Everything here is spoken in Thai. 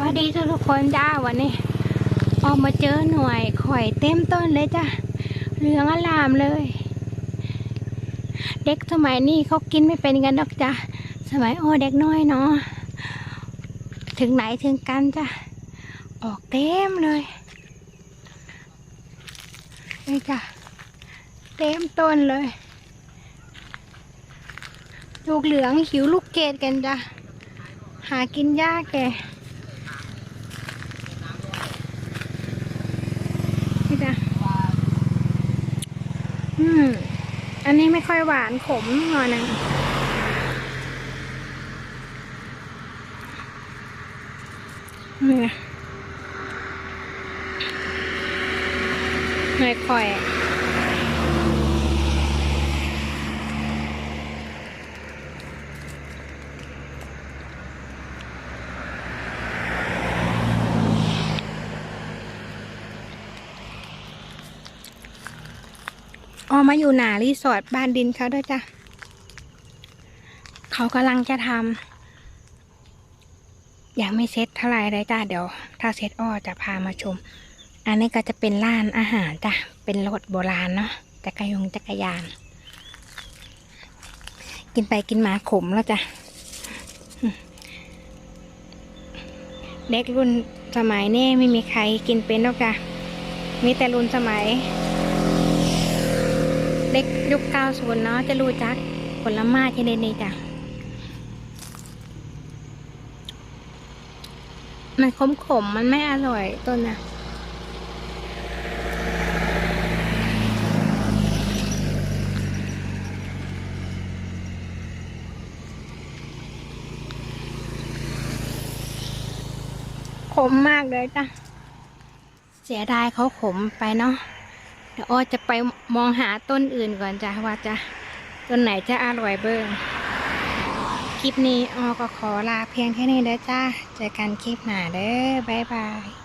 วัสดีทุกคนจ้าวันนี้ ออกมาเจอหน่วยข่อยเต็มต้นเลยจ้ะเหลืองอลามเลย เด็กสมัยนี้เขากินไม่เป็นกันดอกจ้ะสมัยโอ้เด็กน้อยเนาะถึงไหนถึงกันจ้ะออกเต็มเลยนี่จ้ะเต็มต้นเลยลูกเหลืองหิวลูกเกดกันจ้ะหากินยากแก นี่จ้ะอืม อันนี้ไม่ค่อยหวานขมหน่อยนึงนี่นะไม่ค่อย ออมาอยู่หนารีสอร์ทบ้านดินเขาด้วยจ้ะ เขากำลังจะทำยังไม่เซ็ตเท่าไหร่เลยจ้ะเดี๋ยว ถ้าเซ็ตอ้อจะพามาชม อันนี้ก็จะเป็นร้านอาหารจ้ะ เป็นรถโบราณเนาะจักรยงจักรยาน กินไปกินมาขมแล้วจ้ะเด็กรุ่นสมัยนี้ไม่มีใครกินเป็นหรอกจ้ะมีแต่รุ่นสมัย เด็กยุคเก้าศูนย์เนาะจะรู้จักผลไม้ชนิดนี้จ้ะมันขมขมมันไม่อร่อยต้นนะขมมากเลยจ้ะ เสียดายเขาขมไปเนาะ เดี๋ยวอ้อจะไปมองหาต้นอื่นก่อนจ้ะว่าจะต้นไหนจะอร่อยเบิ้งคลิปนี้อ้อก็ขอลาเพียงแค่นี้เด้อจ้าเจอกันคลิปหน้าเด้อบ๊ายบาย